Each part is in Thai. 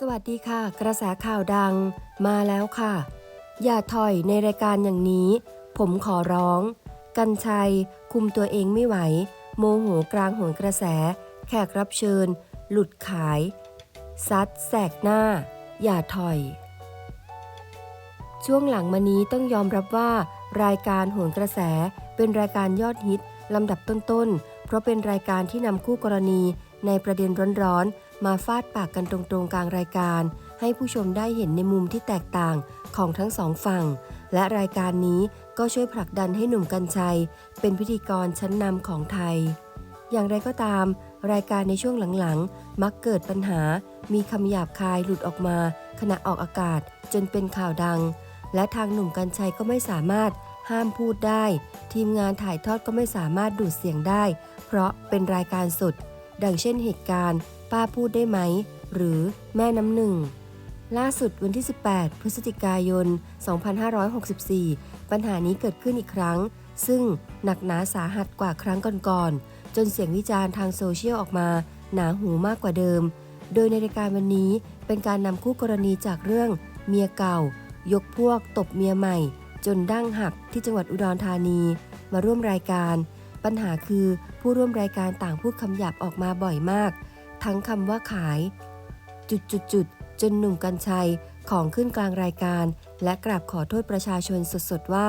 สวัสดีค่ะ กระแสข่าวดังมาแล้วค่ะ อย่าถอยในรายการอย่างนี้ ผมขอร้อง กันชัย คุมตัวเองไม่ไหว โมโหกลางโหนกระแส แขกรับเชิญ หลุดขาย ซัดแสกหน้า อย่าถอย ช่วงหลังมานี้ต้องยอมรับว่า รายการโหนกระแสเป็นรายการยอดฮิตลำดับต้นๆ เพราะเป็นรายการที่นำคู่กรณีในประเด็นร้อนๆ มาฟาดปากกันตรงๆกลางรายการ ให้ผู้ชมได้เห็นในมุมที่แตกต่างของทั้งสองฝั่ง และรายการนี้ก็ช่วยผลักดันให้หนุ่มกัญชัย เป็นพิธีกรชั้นนำของไทย อย่างไรก็ตาม รายการในช่วงหลังๆ มักเกิดปัญหา มีคำหยาบคายหลุดออกมา ขณะออกอากาศจนเป็นข่าวดัง และทางหนุ่มกัญชัยก็ไม่สามารถห้ามพูดได้ ทีมงานถ่ายทอดก็ไม่สามารถดูดเสียงได้ เพราะเป็นรายการสด ดังเช่นเหตุการณ์ ป้าพูดได้ไหม หรือแม่น้ำหนึ่ง ล่าสุดวันที่ 18 พฤศจิกายน 2564 ปัญหานี้เกิดขึ้นอีกครั้ง ซึ่งหนักหนาสาหัสกว่าครั้งก่อนๆ จนเสียงวิจารณ์ทางโซเชียลออกมา หนาหูมากกว่าเดิม โดยในรายการวันนี้เป็นการนำคู่กรณีจากเรื่องเมียเก่า ยกพวกตบเมียใหม่ จนดั้งหักที่จังหวัดอุดรธานี มาร่วมรายการ ปัญหาคือผู้ร่วมรายการต่างพูดคำหยาบออกมาบ่อยมาก ทั้งคำว่าขาย จุดจุดจุดจนหนุ่มกัญชัยของขึ้นกลางรายการ และกราบขอโทษประชาชนสดๆว่า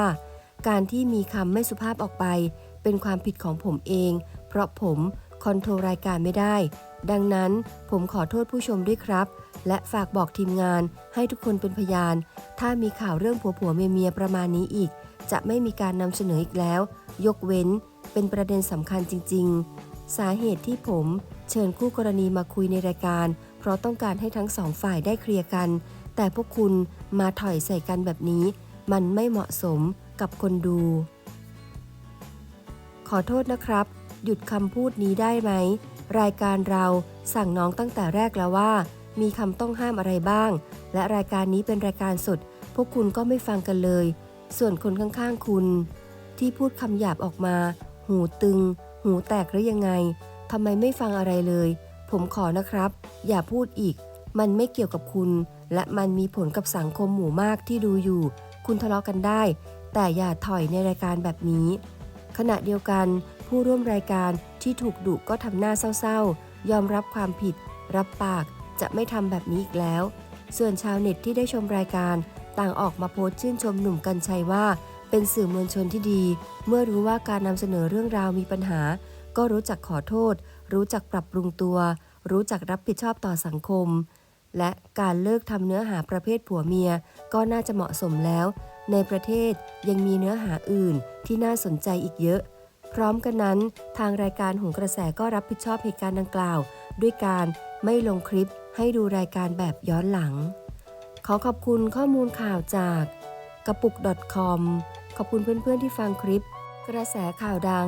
การที่มีคำไม่สุภาพออกไป เป็นความผิดของผมเอง เพราะผมคอนโทรลรายการไม่ได้ ดังนั้นผมขอโทษผู้ชมด้วยครับ และฝากบอกทีมงานให้ทุกคนเป็นพยาน ถ้ามีข่าวเรื่องผัวผัวเมียเมียประมาณนี้อีก จะไม่มีการนำเสนออีกแล้ว ยกเว้นเป็นประเด็นสำคัญจริง ๆ สาเหตุที่ผม เชิญคู่กรณีมาคุยในรายการ เพราะต้องการให้ทั้งสองฝ่ายได้เคลียร์กัน แต่พวกคุณมาถอยใส่กันแบบนี้ มันไม่เหมาะสมกับคนดู ขอโทษนะครับ หยุดคำพูดนี้ได้ไหม รายการเราสั่งน้องตั้งแต่แรกแล้วว่า มีคำต้องห้ามอะไรบ้าง และรายการนี้เป็นรายการสด พวกคุณก็ไม่ฟังกันเลย ส่วนคนข้างๆคุณ ที่พูดคำหยาบออกมา หูตึง หูแตกหรือยังไง ทำไมไม่ฟังอะไรเลย ผมขอนะครับ อย่าพูดอีก มันไม่เกี่ยวกับคุณ และมันมีผลกับสังคมหมู่มากที่ดูอยู่ คุณทะเลาะกันได้ แต่อย่าถอยในรายการแบบนี้ ขณะเดียวกัน ผู้ร่วมรายการที่ถูกดุก็ทำหน้าเศร้าๆ ยอมรับความผิด รับปากจะไม่ทำแบบนี้อีกแล้ว ส่วนชาวเน็ตที่ได้ชมรายการ ต่างออกมาโพสต์ชื่นชมหนุ่มกัญชัยว่า เป็นสื่อมวลชนที่ดี เมื่อรู้ว่าการนำเสนอเรื่องราวมีปัญหา ก็รู้จักขอโทษ รู้จักปรับปรุงตัว รู้จักรับผิดชอบต่อสังคม และการเลิกทำเนื้อหาประเภทผัวเมียก็น่าจะเหมาะสมแล้ว ในประเทศยังมีเนื้อหาอื่นที่น่าสนใจอีกเยอะ พร้อมกันนั้น ทางรายการหงกระแสก็รับผิดชอบเหตุการณ์ดังกล่าว ด้วยการไม่ลงคลิปให้ดูรายการแบบย้อนหลัง ขอขอบคุณข้อมูลข่าวจากกระปุก .com ขอบคุณเพื่อนๆที่ฟังคลิป กระแสข่าวดัง